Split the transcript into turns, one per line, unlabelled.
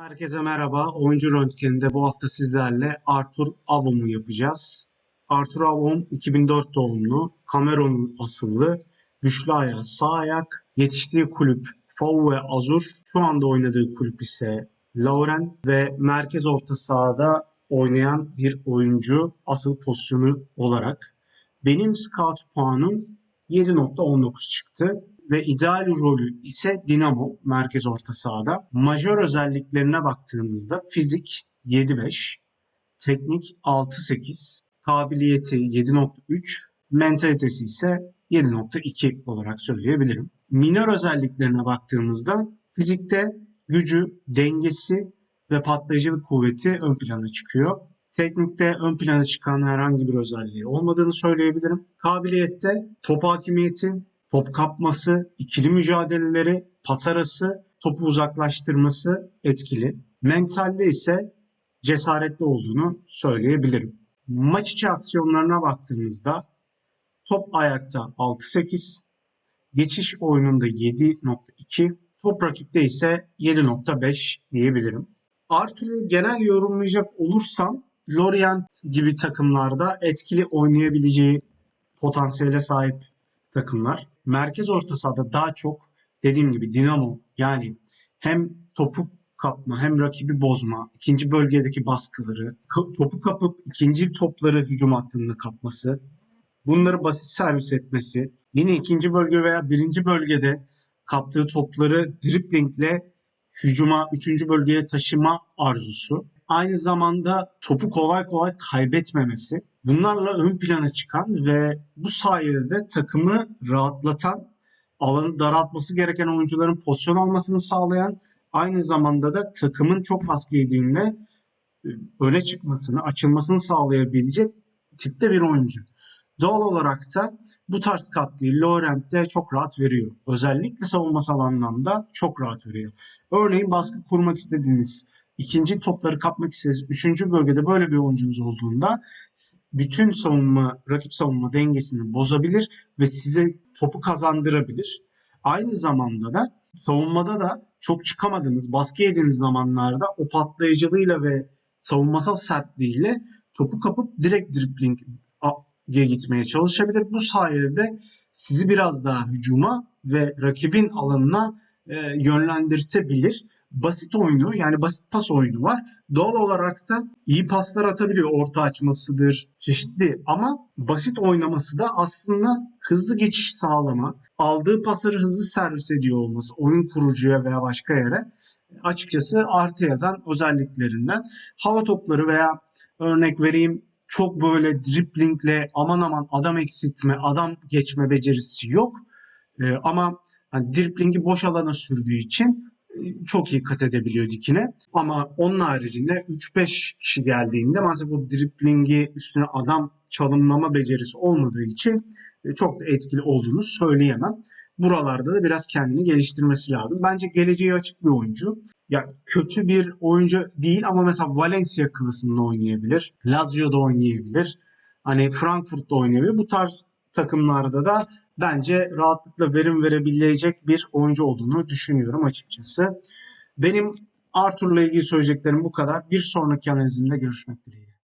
Herkese merhaba. Oyuncu röntgeninde bu hafta sizlerle Arthur Avom'u yapacağız. Arthur Avom 2004 doğumlu, Cameron asıllı, güçlü ayağı sağ ayak, yetiştiği kulüp Fau ve Azur, şu anda oynadığı kulüp ise Lauren ve merkez orta sahada oynayan bir oyuncu asıl pozisyonu olarak. Benim scout puanım 7.19 çıktı ve ideal rolü ise Dinamo merkez orta sahada. Majör özelliklerine baktığımızda fizik 7.5, teknik 6.8, kabiliyeti 7.3, mentalitesi ise 7.2 olarak söyleyebilirim. Minör özelliklerine baktığımızda fizikte gücü, dengesi ve patlayıcılık kuvveti ön plana çıkıyor. Teknikte ön plana çıkan herhangi bir özelliği olmadığını söyleyebilirim. Kabiliyette top hakimiyeti, top kapması, ikili mücadeleleri, pas arası, topu uzaklaştırması etkili. Mentalde ise cesaretli olduğunu söyleyebilirim. Maç içi aksiyonlarına baktığımızda top ayakta 6-8, geçiş oyununda 7.2, top rakipte ise 7.5 diyebilirim. Arthur'u genel yorumlayacak olursam Lorient gibi takımlarda etkili oynayabileceği potansiyele sahip takımlar. Merkez orta sahada daha çok dediğim gibi Dinamo yani hem topu kapma hem rakibi bozma, ikinci bölgedeki baskıları, topu kapıp ikinci topları hücum hattında kapması, bunları basit servis etmesi, yine ikinci bölge veya birinci bölgede kaptığı topları driblingle hücuma, üçüncü bölgeye taşıma arzusu. Aynı zamanda topu kolay kolay kaybetmemesi. Bunlarla ön plana çıkan ve bu sayede de takımı rahatlatan, alanı daraltması gereken oyuncuların pozisyon almasını sağlayan, aynı zamanda da takımın çok baskı yediğinde e, öne çıkmasını, açılmasını sağlayabilecek tipte bir oyuncu. Doğal olarak da bu tarz katkıyı Laurent de çok rahat veriyor. Özellikle savunmasal anlamda çok rahat veriyor. Örneğin baskı kurmak istediğiniz, ikinci topları kapmak istediğiniz, üçüncü bölgede böyle bir oyuncunuz olduğunda bütün savunma, rakip savunma dengesini bozabilir ve size topu kazandırabilir. Aynı zamanda da savunmada da çok çıkamadığınız, baskı yediğiniz zamanlarda o patlayıcılığıyla ve savunmasal sertliğiyle topu kapıp direkt dribbling diye gitmeye çalışabilir. Bu sayede sizi biraz daha hücuma ve rakibin alanına e, yönlendirtebilir. Basit oyunu yani basit pas oyunu var. Doğal olarak da iyi paslar atabiliyor. Orta açmasıdır, çeşitli ama basit oynaması da aslında hızlı geçiş sağlama, aldığı pasları hızlı servis ediyor olması oyun kurucuya veya başka yere açıkçası artı yazan özelliklerinden. Hava topları veya örnek vereyim çok böyle driblingle aman aman adam eksiltme, adam geçme becerisi yok. Ee, ama hani driblingi boş alana sürdüğü için çok iyi kat edebiliyor dikine. Ama onun haricinde 3-5 kişi geldiğinde maalesef o driblingi üstüne adam çalımlama becerisi olmadığı için e, çok da etkili olduğunu söyleyemem. Buralarda da biraz kendini geliştirmesi lazım. Bence geleceği açık bir oyuncu. Ya kötü bir oyuncu değil ama mesela Valencia klasında oynayabilir. Lazio'da oynayabilir. Hani Frankfurt'ta oynayabilir. Bu tarz takımlarda da bence rahatlıkla verim verebilecek bir oyuncu olduğunu düşünüyorum açıkçası. Benim Arthur'la ilgili söyleyeceklerim bu kadar. Bir sonraki analizimde görüşmek dileğiyle.